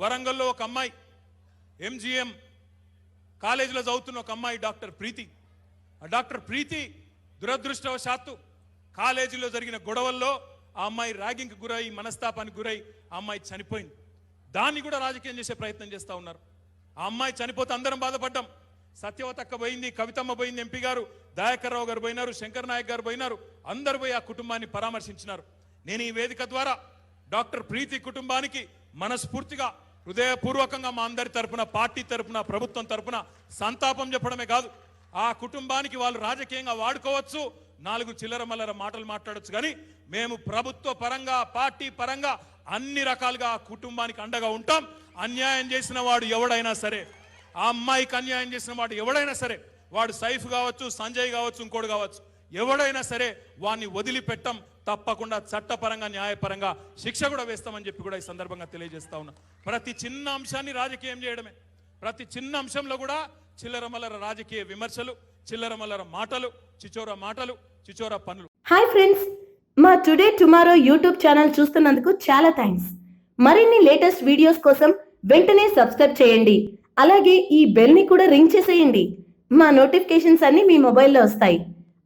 వరంగల్లో ఒక అమ్మాయి ఎంజిఎం కాలేజీలో చదువుతున్న ఒక అమ్మాయి డాక్టర్ ప్రీతి. ఆ డాక్టర్ ప్రీతి దురదృష్టవశాత్తు కాలేజీలో జరిగిన గొడవల్లో ఆ అమ్మాయి ర్యాగింగ్కి గురై మనస్తాపానికి గురై ఆ అమ్మాయి చనిపోయింది. దాన్ని కూడా రాజకీయం చేసే ప్రయత్నం చేస్తూ ఉన్నారు. ఆ అమ్మాయి చనిపోతే అందరం బాధపడ్డాం. సత్యవతక్క పోయింది కవితమ్మ పోయింది ఎంపీ గారు దయాకర్రావు గారు పోయినారు శంకర్ నాయక్ గారు పోయినారు. అందరు పోయి ఆ కుటుంబాన్ని పరామర్శించినారు. నేను ఈ వేదిక ద్వారా డాక్టర్ ప్రీతి కుటుంబానికి మనస్ఫూర్తిగా హృదయపూర్వకంగా మా అందరి తరపున పార్టీ తరపున ప్రభుత్వం తరపున సంతాపం చెప్పడమే కాదు ఆ కుటుంబానికి వాళ్ళు రాజకీయంగా వాడుకోవచ్చు నాలుగు చిల్లర మల్లర మాటలు మాట్లాడొచ్చు కానీ మేము ప్రభుత్వ పరంగా పార్టీ పరంగా అన్ని రకాలుగా ఆ కుటుంబానికి అండగా ఉంటాం. అన్యాయం చేసిన వాడు ఎవడైనా సరే ఆ అమ్మాయికి అన్యాయం చేసిన వాడు ఎవడైనా సరే వాడు సైఫ్ కావచ్చు సంజయ్ కావచ్చు ఇంకోటి కావచ్చు ఎవడైనా సరే వాడిని వదిలిపెట్టం తప్పకుండా చట్టపరంగా న్యాయపరంగా శిక్ష కూడా వేస్తామని చెప్పి కూడా ఈ సందర్భంగా తెలియజేస్తా ఉన్నా. ప్రతి చిన్న అంశాన్ని రాజకీయం చేయడమే. ప్రతి చిన్న అంశంలో కూడా చిల్లరమల్లర రాజకీయ విమర్శలు చిల్లరమల్లర మాటలు చిచోర మాటలు చిచోర పనులు. హాయ్ ఫ్రెండ్స్ మా టుడే టుమారో యూట్యూబ్ ఛానల్ చూస్తున్నందుకు చాలా థ్యాంక్స్ మరిన్ని లేటెస్ట్ వీడియోస్ కోసం వెంటనే సబ్స్క్రైబ్ చేయండి. అలాగే ఈ బెల్ని కూడా రింగ్ చేసేయండి. మా నోటిఫికేషన్స్ అన్ని మీ మొబైల్లో వస్తాయి.